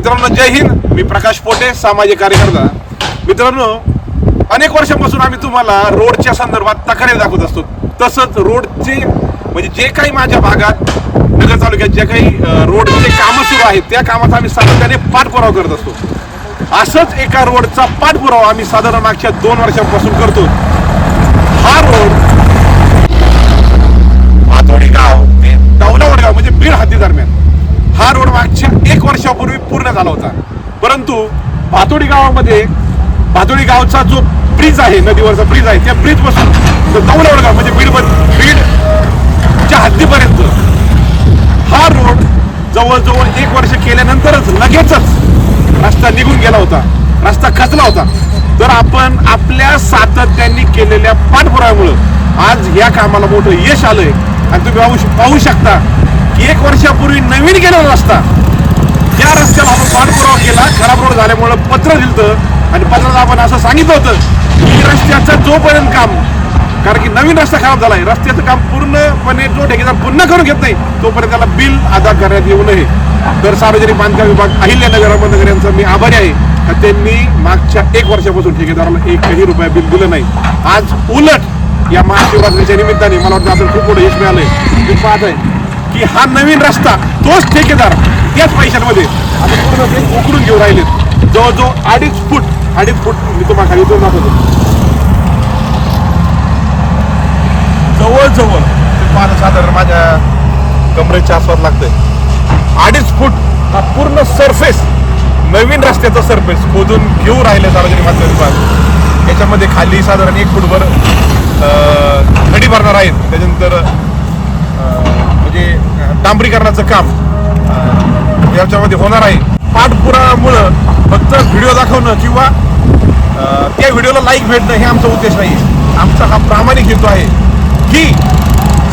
मित्रांनो जय हिंद. मी प्रकाश पोटे सामाजिक कार्यकर्ता. मित्रांनो अनेक वर्षांपासून आम्ही तुम्हाला रोडच्या संदर्भात तक्रारी दाखवत असतो. तसंच रोडचे म्हणजे जे काही माझ्या भागात नगर तालुक्यात जे काही रोडचे कामं सुरू आहेत त्या कामाचा आम्ही सातत्याने पाठपुरावा करत असतो. असंच एका रोडचा पाठपुरावा आम्ही साधारण मागच्या दोन वर्षांपासून करतो. हा रोड भातोडी गाव ते दौलवड गाव म्हणजे बीड हद्दी दरम्यान हा रोड मागच्या एक वर्षापूर्वी पूर्ण झाला होता. परंतु भातोडी गावामध्ये भातोडी गावचा जो ब्रिज आहे नदीवरचा ब्रिज आहे त्या ब्रिजपासून दौलवड गाव म्हणजे बीड बीडच्या हद्दीपर्यंत हा रोड जवळजवळ एक वर्ष केल्यानंतरच लगेचच रस्ता निघून गेला होता रस्ता खचला होता. तर आपण आपल्या सातत्याने केलेल्या पाठपुराव्यामुळं आज या कामाला मोठं यश आलंय. आणि तुम्ही पाहू पाहू शकता की एक वर्षापूर्वी नवीन गेलेला रस्ता या रस्त्याला आपण पाठपुरावा केला. खराब रोड झाल्यामुळं पत्र दिलं आणि पत्रात आपण असं सांगितलं होतं की रस्त्याचं जोपर्यंत काम कारण की नवीन रस्ता खराब झालाय रस्त्याचं काम पूर्णपणे जो ठेकेदार पूर्ण करून घेत नाही तोपर्यंत त्याला बिल अदा करण्यात येऊ नये. तर सार्वजनिक बांधकाम विभाग अहिल्यानगर अहमदनगर यांचा मी आभारी आहे. का त्यांनी मागच्या एक वर्षापासून ठेकेदाराला एकही रुपया बिल दिलं नाही. आज उलट या महाशिवरात्रीच्या निमित्ताने मला वाटतं आपण खूप मोठं यश मिळालंय. मी पाहत आहे की हा नवीन रस्ता तोच ठेकेदार त्याच पैशांमध्ये. आता पूर्ण ते उकळून घेऊन राहिलेत. जवळजवळ अडीच फूट अडीच फूट मी तुम्हाला खाली उतरून दाखवतो. जवळजवळ ते साधारण माझ्या कमरेच्या आसपास लागतंय. अडीच फूट हा पूर्ण सरफेस नवीन रस्त्याचा सरफेस खोदून घेऊ राहिले सार्वजनिक बांधकाम विभाग. याच्यामध्ये खाली साधारण एक फूटभर खडी भरणार आहेत. डांबरीकरणाचं काम याच्यामध्ये होणार आहे. पाठपुरामुळं फक्त व्हिडिओ दाखवणं किंवा त्या व्हिडिओला लाईक भेटणं हे आमचा उद्देश नाही आमचा हा प्रामाणिक हेतू आहे की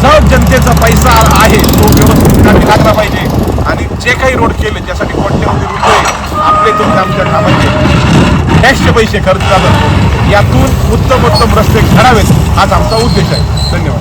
जो जनतेचा पैसा आहे तो व्यवस्थित लागला पाहिजे आणि जे काही रोड केले त्यासाठी कोट्यवधी रुपये आपले तो आमच्या कामाचे टॅक्सचे पैसे खर्च झालं यातून उत्तम उत्तम रस्ते घडावेत हाच आमचा उद्देश आहे. धन्यवाद.